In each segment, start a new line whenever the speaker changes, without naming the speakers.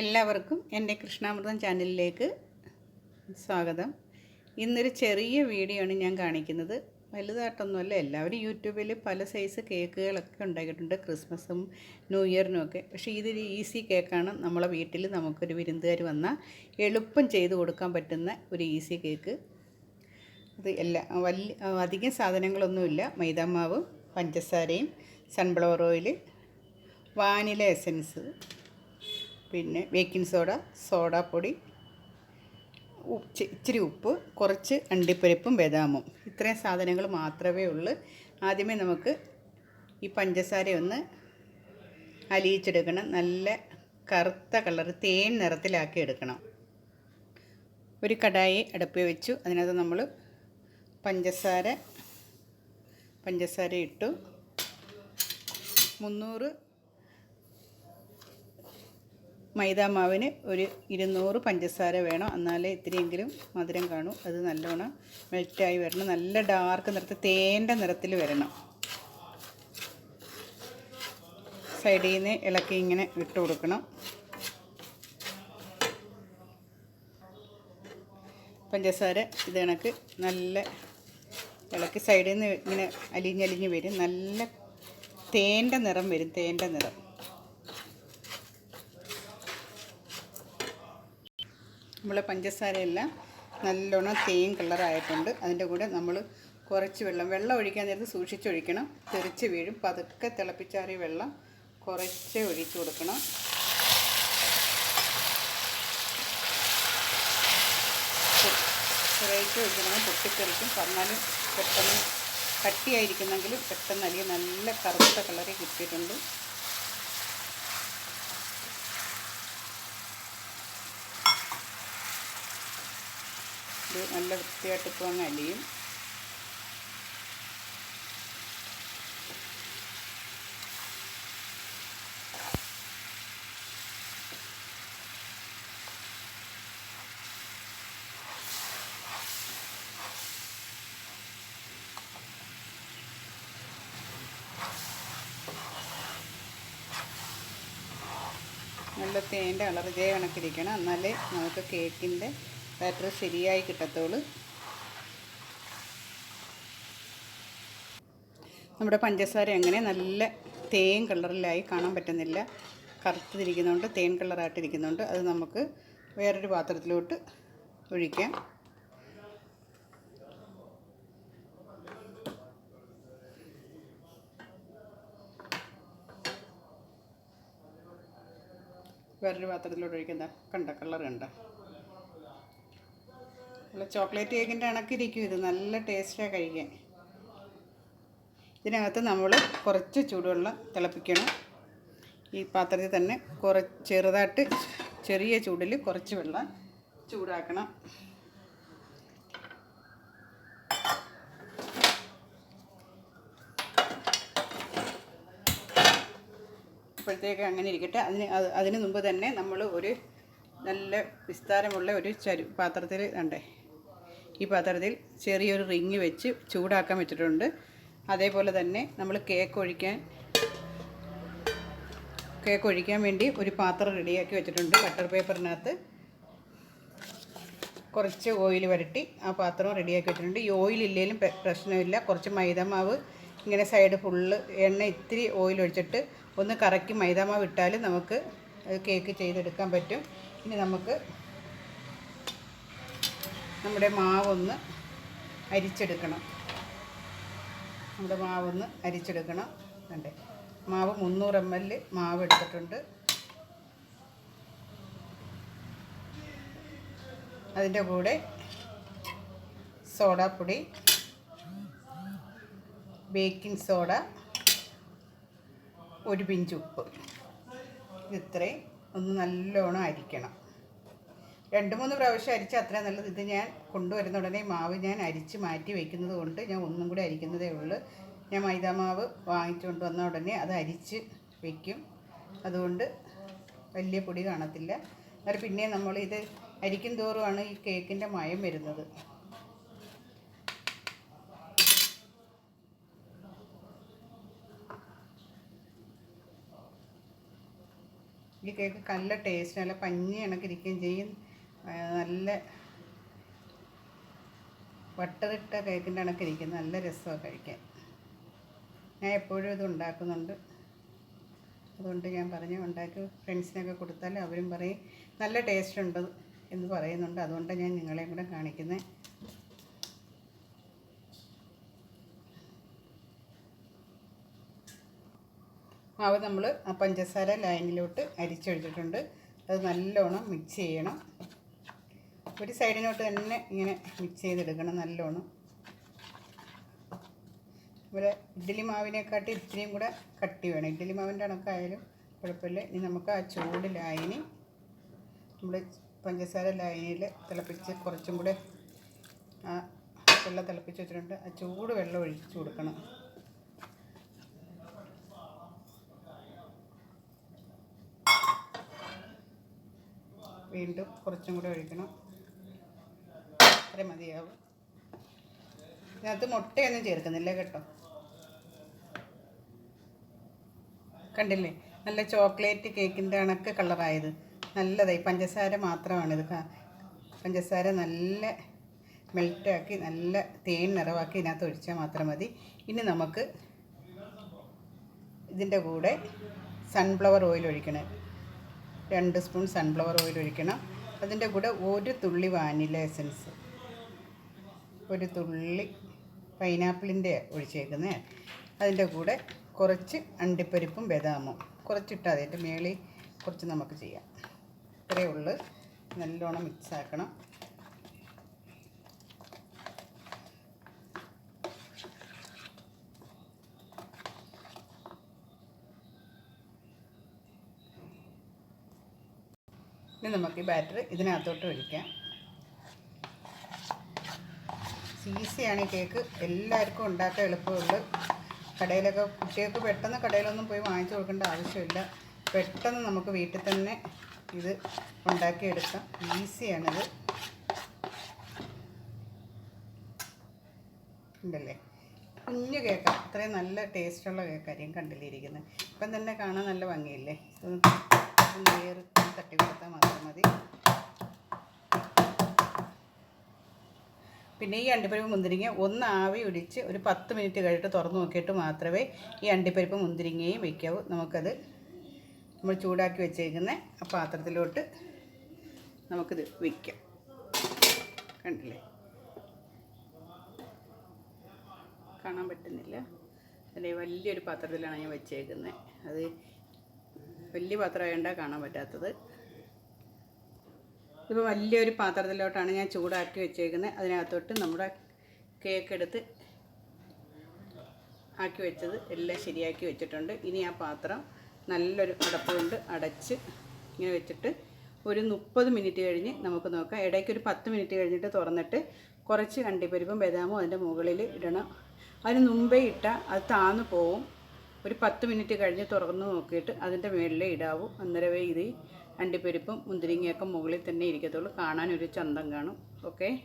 എല്ലാവർക്കും എന്റെ കൃഷ്ണാമൃതം ചാനലിലേക്ക് സ്വാഗതം. ഇന്നൊരു ചെറിയ വീഡിയോ ആണ് ഞാൻ കാണിക്കുന്നത്. വലുതായിട്ടൊന്നുമല്ല എല്ലാവരും യൂട്യൂബിൽ പല സൈസ് കേക്കുകളൊക്കെ ഉണ്ടാക്കിയിട്ടുണ്ട് ക്രിസ്മസും ന്യൂ ഇയറിനും ഒക്കെ. പക്ഷേ ഇതൊരു ഈസി കേക്കാണ് നമ്മളെ വീട്ടിൽ നമുക്കൊരു വിരുന്നുകാർ വന്നാൽ എളുപ്പം ചെയ്ത് കൊടുക്കാൻ പറ്റുന്ന ഒരു ഈസി കേക്ക് അത് എല്ലാ വലിയ അധികം സാധനങ്ങളൊന്നുമില്ല മൈദാമാവ് പഞ്ചസാരയും സൺഫ്ലവർ ഓയിൽ വാനില എസൻസ് പിന്നെ ബേക്കിംഗ് സോഡ സോഡാപ്പൊടി ഇച്ചിരി ഉപ്പ് കുറച്ച് അണ്ടിപ്പരിപ്പും ബദാമും. ഇത്രയും സാധനങ്ങൾ മാത്രമേ ഉള്ളൂ. ആദ്യമേ നമുക്ക് ഈ പഞ്ചസാര ഒന്ന് അലിയിച്ചെടുക്കണം. നല്ല കറുത്ത കളർ തേൻ നിറത്തിലാക്കി എടുക്കണം. ഒരു കടായി അടുപ്പിൽ വെച്ചു. അതിനകത്ത് നമ്മൾ പഞ്ചസാര പഞ്ചസാര ഇട്ടു. മുന്നൂറ് മൈദാമാവിന് ഒരു ഇരുന്നൂറ് പഞ്ചസാര വേണം. എന്നാലേ ഇത്തിരിയെങ്കിലും മധുരം കാണൂ. അത് നല്ലോണം മെൽറ്റായി വരണം. നല്ല ഡാർക്ക് നിറത്തിൽ തേന്റെ നിറത്തിൽ വരണം. സൈഡിൽ നിന്ന് ഇളക്കി ഇങ്ങനെ ഇട്ട് കൊടുക്കണം. പഞ്ചസാര ഇത് കണക്ക് നല്ല ഇളക്കി സൈഡിൽ നിന്ന് ഇങ്ങനെ അലിഞ്ഞലിഞ്ഞ് വരും. നല്ല തേന്റെ നിറം വരും. തേന്റെ നിറം. നമ്മളെ പഞ്ചസാരയെല്ലാം നല്ലോണം തേൻ കളറായിട്ടുണ്ട്. അതിന്റെ കൂടെ നമ്മൾ കുറച്ച് വെള്ളം വെള്ളം ഒഴിക്കാൻ നേരത്ത് സൂക്ഷിച്ചൊഴിക്കണം. തെറിച്ച് വീഴും. പതുക്കെ തിളപ്പിച്ചാറിയ വെള്ളം കുറച്ച് ഒഴിച്ചു കൊടുക്കണം. കുറേശ്ശെ ഒഴിക്കണമെങ്കിൽ പൊട്ടിത്തെറിക്കും. പറഞ്ഞാലും പെട്ടെന്ന് കട്ടിയായിരിക്കുന്നെങ്കിൽ പെട്ടെന്ന് അല്ലെങ്കിൽ നല്ല കറുത്ത കളറിൽ കിട്ടിയിട്ടുണ്ട്. ഇത് നല്ല വൃത്തിയായിട്ട് ഇപ്പോൾ അങ്ങ് അലിയും. നല്ല തേന്റെ കളർ ഇതേ കണക്കിരിക്കണം. എന്നാലേ നമുക്ക് കേക്കിന്റെ ബാറ്റർ ശരിയായി കിട്ടത്തുള്ളൂ നമ്മുടെ പഞ്ചസാര അങ്ങനെ നല്ല തേൻ കളറിലായി കാണാൻ പറ്റുന്നില്ല. കറുത്തിരിക്കുന്നുണ്ട് തേൻ കളറായിട്ടിരിക്കുന്നുണ്ട് അത് നമുക്ക് വേറൊരു പാത്രത്തിലോട്ട് ഒഴിക്കാം. വേറൊരു പാത്രത്തിലോട്ട് ഒഴിക്കുന്ന കണ്ട കളർ കണ്ട നല്ല ചോക്ലേറ്റ് കേക്കിന്റെ കണക്കിരിക്കും ഇത്. നല്ല ടേസ്റ്റാണ് കഴിക്കാൻ. ഇതിനകത്ത് നമ്മൾ കുറച്ച് ചൂടുവെള്ളം തിളപ്പിക്കണം. ഈ പാത്രത്തിൽ തന്നെ കുറച്ച് ചെറുതായിട്ട് ചെറിയ ചൂടിൽ കുറച്ച് വെള്ളം ചൂടാക്കണം. ഇപ്പോഴത്തേക്ക് അങ്ങനെ ഇരിക്കട്ടെ. അതിന് അതിന് മുമ്പ് തന്നെ നമ്മൾ ഒരു നല്ല വിസ്താരമുള്ള ഒരു ചരു പാത്രത്തിൽ ഉണ്ടേ ഈ പാത്രത്തിൽ ചെറിയൊരു റിങ് വെച്ച് ചൂടാക്കാൻ വെച്ചിട്ടുണ്ട്. അതേപോലെ തന്നെ നമ്മൾ കേക്ക് ഒഴിക്കാൻ കേക്ക് ഒഴിക്കാൻ വേണ്ടി ഒരു പാത്രം റെഡിയാക്കി വെച്ചിട്ടുണ്ട് ബട്ടർ പേപ്പറിനകത്ത്. കുറച്ച് ഓയിൽ വരട്ടി ആ പാത്രം റെഡിയാക്കി വെച്ചിട്ടുണ്ട്. ഈ ഓയിൽ ഇല്ലെങ്കിലും പ്രശ്നമില്ല. കുറച്ച് മൈദമാവ് ഇങ്ങനെ സൈഡ് ഫുള്ള് എണ്ണ ഇത്തിരി ഓയിൽ ഒഴിച്ചിട്ട് ഒന്ന് കറക്കി മൈദാമാവ് ഇട്ടാൽ നമുക്ക് കേക്ക് ചെയ്തെടുക്കാൻ പറ്റും. ഇനി നമുക്ക് നമ്മുടെ മാവൊന്ന് അരിച്ചെടുക്കണം. നമ്മുടെ മാവൊന്ന് അരിച്ചെടുക്കണം. കണ്ടേ? മാവ് മുന്നൂറ് എം എൽ മാവ് എടുത്തിട്ടുണ്ട്. അതിന്റെ കൂടെ സോഡാപ്പൊടി ബേക്കിംഗ് സോഡ ഒരു പിഞ്ച് ഉപ്പ്. ഇത്രയും ഒന്ന് നല്ലോണം അരിക്കണം. രണ്ട് മൂന്ന് പ്രാവശ്യം അരിച്ച് അത്രയും നല്ലത്. ഇത് ഞാൻ കൊണ്ടുവരുന്ന ഉടനെ മാവ് ഞാൻ അരിച്ച് മാറ്റി വയ്ക്കുന്നത് കൊണ്ട് ഞാൻ ഒന്നും കൂടി അരിക്കുന്നതേ ഉള്ളൂ. ഞാൻ മൈദാമാവ് വാങ്ങിച്ചുകൊണ്ട് വന്ന ഉടനെ അത് അരിച്ച് വയ്ക്കും അതുകൊണ്ട് വലിയ പൊടി കാണത്തില്ല. എന്നാൽ പിന്നെ നമ്മൾ ഇത് അരിക്കും തോറുമാണ് ഈ കേക്കിന്റെ മയം വരുന്നത്. ഈ കേക്ക് നല്ല ടേസ്റ്റ് നല്ല പഞ്ഞി കണക്കിരിക്കുകയും ചെയ്യും. നല്ല വട്ടറിട്ട കേക്കിന്റെ കണക്കിരിക്കും നല്ല രസമാണ് കഴിക്കാൻ. ഞാൻ എപ്പോഴും ഇത് ഉണ്ടാക്കുന്നുണ്ട്. അതുകൊണ്ട് ഞാൻ പറഞ്ഞു ഉണ്ടാക്കി. ഫ്രണ്ട്സിനൊക്കെ കൊടുത്താൽ അവരും പറയും നല്ല ടേസ്റ്റ് ഉണ്ട് എന്ന് പറയുന്നുണ്ട്. അതുകൊണ്ട് ഞാൻ നിങ്ങളെയും കൂടെ കാണിക്കുന്നത് മാവ് നമ്മൾ ആ പഞ്ചസാര ലൈനിലോട്ട് അരിച്ചൊഴിച്ചിട്ടുണ്ട് അത് നല്ലോണം മിക്സ് ചെയ്യണം. ഒരു സൈഡിനോട്ട് തന്നെ ഇങ്ങനെ മിക്സ് ചെയ്തെടുക്കണം നല്ലോണം. ഇവിടെ ഇഡ്ഡലി മാവിനെക്കാട്ടി ഇത്തിരിയും കൂടെ കട്ടി വേണം. ഇഡ്ഡലി മാവിന്റെ കണക്കായാലും കുഴപ്പമില്ല. ഇനി നമുക്ക് ആ ചൂട് ലായനി നമ്മൾ പഞ്ചസാര ലായനിയിൽ തിളപ്പിച്ച് കുറച്ചും കൂടെ ആ വെള്ളം തിളപ്പിച്ച് വെച്ചിട്ടുണ്ട്. ആ ചൂട് വെള്ളം ഒഴിച്ച് കൊടുക്കണം. വീണ്ടും കുറച്ചും കൂടെ ഒഴിക്കണം. അത്രയും മതിയാവും. ഇതിനകത്ത് മുട്ടയൊന്നും ചേർക്കുന്നില്ല കേട്ടോ. കണ്ടില്ലേ? നല്ല ചോക്ലേറ്റ് കേക്കിന്റെ കണക്ക് കളറായത്. നല്ലതായി പഞ്ചസാര മാത്രമാണിത്. ഇത് പഞ്ചസാര നല്ല മെൽറ്റാക്കി നല്ല തേൻ നിറവാക്കി ഇതിനകത്ത് ഒഴിച്ചാൽ മാത്രം മതി. ഇനി നമുക്ക് ഇതിന്റെ കൂടെ സൺഫ്ലവർ ഓയിൽ ഒഴിക്കണം. രണ്ട് സ്പൂൺ സൺഫ്ലവർ ഓയിൽ ഒഴിക്കണം. അതിന്റെ കൂടെ ഒരു തുള്ളി വാനില എസൻസ് ഒരു തുള്ളി പൈനാപ്പിളിന്റെ ഒഴിച്ചേക്കുന്നത് അതിന്റെ കൂടെ കുറച്ച് അണ്ടിപ്പരിപ്പും ബദാമും. കുറച്ചിട്ടാൽ അതിന്റെ മേളിൽ കുറച്ച് നമുക്ക് ചെയ്യാം. ഇത്രയേ ഉള്ളു. നല്ലോണം മിക്സ് ആക്കണം. ഇനി നമുക്ക് ഈ ബാറ്റർ ഇതിനകത്തോട്ട് ഒഴിക്കാം. ഈസിയാണ് ഈ കേക്ക്. എല്ലാവർക്കും ഉണ്ടാക്കാൻ എളുപ്പമുള്ളൂ. കടയിലൊക്കെ കുട്ടികൾക്ക് പെട്ടെന്ന് കടയിലൊന്നും പോയി വാങ്ങിച്ചു കൊടുക്കേണ്ട ആവശ്യമില്ല. പെട്ടെന്ന് നമുക്ക് വീട്ടിൽ തന്നെ ഇത് ഉണ്ടാക്കിയെടുക്കാം. ഈസിയാണിത്. ഉണ്ടല്ലേ? കുഞ്ഞു കേക്ക്. അത്രയും നല്ല ടേസ്റ്റുള്ള കേക്കായിരിക്കും കണ്ടിലിരിക്കുന്നത്. ഇപ്പം തന്നെ കാണാൻ നല്ല ഭംഗിയില്ലേ? ലെയർ തട്ടി കൊടുത്താൽ മാത്രം മതി. പിന്നെ ഈ അണ്ടിപ്പരിപ്പ് മുന്തിരിങ്ങ ഒന്ന് ആവി ഒടിച്ച് ഒരു പത്ത് മിനിറ്റ് കഴിഞ്ഞിട്ട് തുറന്ന് നോക്കിയിട്ട് മാത്രമേ ഈ അണ്ടിപ്പരിപ്പ് മുന്തിരിങ്ങയും വയ്ക്കാവൂ. നമുക്കത് നമ്മൾ ചൂടാക്കി വെച്ചേക്കുന്ന ആ പാത്രത്തിലോട്ട് നമുക്കിത് വയ്ക്കാം. കണ്ടില്ലേ? കാണാൻ പറ്റുന്നില്ല. അതിന്റെ വലിയൊരു പാത്രത്തിലാണ് ഞാൻ വെച്ചേക്കുന്നത്. അത് വലിയ പാത്രമായതുകൊണ്ടാണ് കാണാൻ പറ്റാത്തത്. ഇപ്പോൾ വലിയൊരു പാത്രത്തിലോട്ടാണ് ഞാൻ ചൂടാക്കി വെച്ചേക്കുന്നത് അതിനകത്തോട്ട് നമ്മുടെ കേക്ക് എടുത്ത് ആക്കി വെച്ചത് എല്ലാം ശരിയാക്കി വെച്ചിട്ടുണ്ട്. ഇനി ആ പാത്രം നല്ലൊരു അടപ്പ് കൊണ്ട് അടച്ച് ഇങ്ങനെ വെച്ചിട്ട് ഒരു മുപ്പത് മിനിറ്റ് കഴിഞ്ഞ് നമുക്ക് നോക്കാം. ഇടയ്ക്ക് ഒരു പത്ത് മിനിറ്റ് കഴിഞ്ഞിട്ട് തുറന്നിട്ട് കുറച്ച് അണ്ടിപ്പരിപ്പും ബദാമും അതിന്റെ മുകളിൽ ഇടണം. അതിന് മുമ്പേ ഇട്ടാൽ അത് താന്നു പോവും. ഒരു പത്ത് മിനിറ്റ് കഴിഞ്ഞ് തുറന്ന് നോക്കിയിട്ട് അതിന്റെ മേളിലേ ഇടാവും. അന്നേരമേ ഇത് അണ്ടിപ്പരിപ്പും മുന്തിരിങ്ങയൊക്കെ മുകളിൽ തന്നെ ഇരിക്കത്തുള്ളൂ. ഒരു ചന്തം കാണും. ഓക്കെ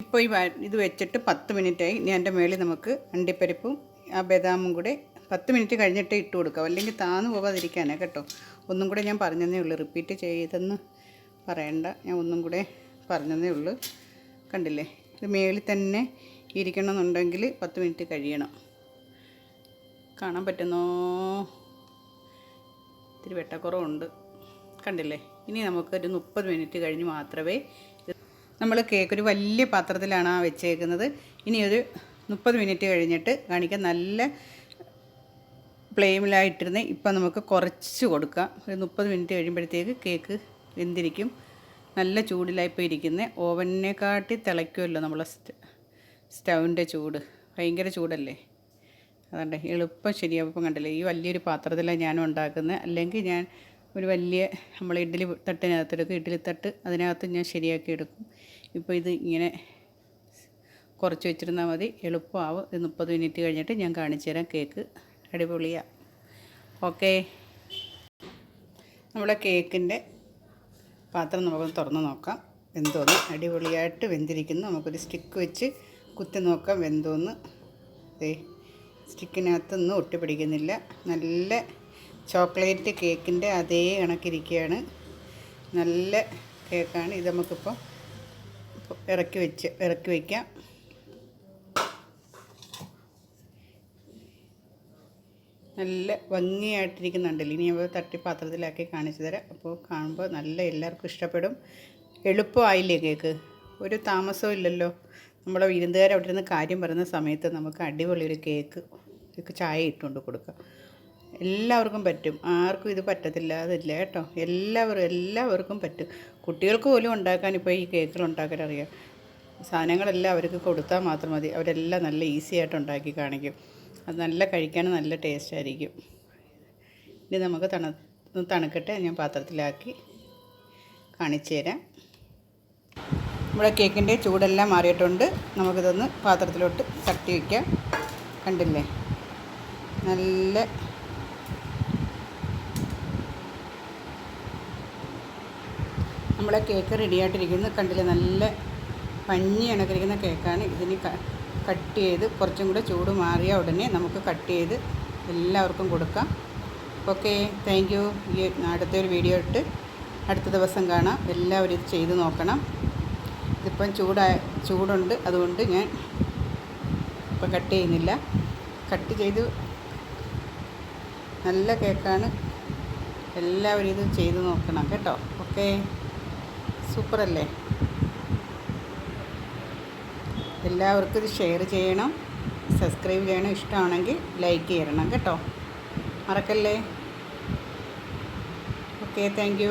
ഇപ്പോൾ ഈ ഇത് വെച്ചിട്ട് പത്ത് മിനിറ്റായി. ഇനി എന്റെ മേളിൽ നമുക്ക് അണ്ടിപ്പരിപ്പും ആ ബദാമും കൂടെ പത്ത് മിനിറ്റ് കഴിഞ്ഞിട്ട് ഇട്ട് കൊടുക്കാം അല്ലെങ്കിൽ താന്ന് പോകാതിരിക്കാനേ കേട്ടോ. ഒന്നും കൂടെ ഞാൻ പറഞ്ഞതേ ഉള്ളൂ. റിപ്പീറ്റ് ചെയ്തെന്ന് പറയണ്ട. ഞാൻ ഒന്നും കൂടെ പറഞ്ഞതേ ഉള്ളൂ. കണ്ടില്ലേ? ഇത് മേളിൽ തന്നെ ഇരിക്കണമെന്നുണ്ടെങ്കിൽ പത്ത് മിനിറ്റ് കഴിയണം. കാണാൻ പറ്റുന്നോ? ഇത്തിരി വെട്ടക്കുറവുണ്ട്. കണ്ടില്ലേ? ഇനി നമുക്കൊരു മുപ്പത് മിനിറ്റ് കഴിഞ്ഞ് മാത്രമേ നമ്മൾ കേക്ക് ഒരു വലിയ പാത്രത്തിലാണ് വെച്ചേക്കുന്നത്. ഇനി ഒരു മുപ്പത് മിനിറ്റ് കഴിഞ്ഞിട്ട് കാണിക്കാൻ നല്ല ഫ്ലെയിമിലായിട്ടിരുന്ന് ഇപ്പം നമുക്ക് കുറച്ച് കൊടുക്കാം. ഒരു മുപ്പത് മിനിറ്റ് കഴിയുമ്പോഴത്തേക്ക് കേക്ക് വെന്തിരിക്കും. നല്ല ചൂടിലായി ചൂടിലായിപ്പോൾ ഇരിക്കുന്നത് ഓവനെക്കാട്ടി തിളയ്ക്കുമല്ലോ നമ്മളെ സ്റ്റൗവിന്റെ ചൂട്. ഭയങ്കര ചൂടല്ലേ? അതുകൊണ്ട് എളുപ്പം ശരിയാവും ഇപ്പം കണ്ടില്ലേ ഈ വലിയൊരു പാത്രത്തിലാണ് ഞാൻ ഉണ്ടാക്കുന്നത്. അല്ലെങ്കിൽ ഞാൻ ഒരു വലിയ നമ്മൾ ഇഡ്ഡലി തട്ടിനകത്തെടുക്കും ഇഡ്ഡലി തട്ട് അതിനകത്ത് ഞാൻ ശരിയാക്കി എടുക്കും. ഇപ്പോൾ ഇത് ഇങ്ങനെ കുറച്ച് വെച്ചിരുന്നാൽ മതി. എളുപ്പമാവും. ഇത് മുപ്പത് മിനിറ്റ് കഴിഞ്ഞിട്ട് ഞാൻ കാണിച്ചു തരാം കേക്ക്. അടിപൊളിയാണ് ഓക്കെ. നമ്മുടെ കേക്കിന്റെ പാത്രം നമുക്ക് തുറന്ന് നോക്കാം. വെന്തോന്ന്. അടിപൊളിയായിട്ട് വെന്തിരിക്കുന്നു. നമുക്കൊരു സ്റ്റിക്ക് വെച്ച് കുത്തി നോക്കാം വെന്തോന്ന്. ദേ. സ്റ്റിക്കിനകത്തൊന്നും ഒട്ടിപ്പിടിക്കുന്നില്ല. നല്ല ചോക്ലേറ്റ് കേക്കിന്റെ അതേ കണക്കിരിക്കുകയാണ് നല്ല കേക്കാണ്. ഇത് നമുക്കിപ്പോൾ ഇറക്കി വെച്ച് ഇറക്കി വയ്ക്കാം നല്ല ഭംഗിയായിട്ടിരിക്കുന്നുണ്ടല്ലോ. ഇനി നമ്മൾ തട്ടി പാത്രത്തിലാക്കി കാണിച്ചു തരാം. അപ്പോൾ കാണുമ്പോൾ നല്ല എല്ലാവർക്കും ഇഷ്ടപ്പെടും. എളുപ്പമായില്ലേ കേക്ക്? ഒരു താമസവും ഇല്ലല്ലോ. നമ്മളെ വിരുന്നുകാർ അവിടെ ഇരുന്ന് കാര്യം പറയുന്ന സമയത്ത് നമുക്ക് അടിപൊളി ഒരു കേക്ക് ചായ ഇട്ടുകൊണ്ട് കൊടുക്കാം. എല്ലാവർക്കും പറ്റും. ആർക്കും ഇത് പറ്റത്തില്ല അതില്ല കേട്ടോ. എല്ലാവരും എല്ലാവർക്കും പറ്റും. കുട്ടികൾക്ക് പോലും ഉണ്ടാക്കാൻ ഇപ്പോൾ ഈ കേക്കുകൾ ഉണ്ടാക്കാൻ അറിയാം. സാധനങ്ങളെല്ലാം അവർക്ക് കൊടുത്താൽ മാത്രം മതി. അവരെല്ലാം നല്ല ഈസി ആയിട്ട് ഉണ്ടാക്കി കാണിക്കും. അത് നല്ല കഴിക്കാൻ നല്ല ടേസ്റ്റ് ആയിരിക്കും. ഇനി നമുക്ക് തണു തണുക്കട്ടെ. ഞാൻ പാത്രത്തിലാക്കി കാണിച്ചു തരാം നമ്മുടെ കേക്കിന്റെ ചൂടെല്ലാം മാറിയിട്ടുണ്ട്. നമുക്കിതൊന്ന് പാത്രത്തിലോട്ട് തട്ടി വയ്ക്കാം. കണ്ടില്ലേ? നല്ല നമ്മളെ കേക്ക് റെഡിയായിട്ടിരിക്കുന്നു. കണ്ടില്ലേ? നല്ല പഞ്ഞി കണക്കിരിക്കുന്ന കേക്കാണ്. ഇതിന് കട്ട് ചെയ്ത് കുറച്ചും കൂടെ ചൂട് മാറിയ ഉടനെ നമുക്ക് കട്ട് ചെയ്ത് എല്ലാവർക്കും കൊടുക്കാം. ഓക്കെ. Thank you. ഈ അടുത്തൊരു വീഡിയോ ഇട്ട് അടുത്ത ദിവസം കാണാം. എല്ലാവരും ഇത് ചെയ്ത് നോക്കണം. ഇതിപ്പം ചൂടായ ചൂടുണ്ട്. അതുകൊണ്ട് ഞാൻ ഇപ്പം കട്ട് ചെയ്യുന്നില്ല. കട്ട് ചെയ്ത് നല്ല കേക്കാണ്. എല്ലാവരും ഇത് ചെയ്ത് നോക്കണം കേട്ടോ. ഓക്കെ? സൂപ്പറല്ലേ? എല്ലാവർക്കും ഇത് ഷെയർ ചെയ്യണം. സബ്സ്ക്രൈബ് ചെയ്യണം. ഇഷ്ടമാണെങ്കിൽ ലൈക്ക് ചെയ്യണം കേട്ടോ. മറക്കല്ലേ? Okay thank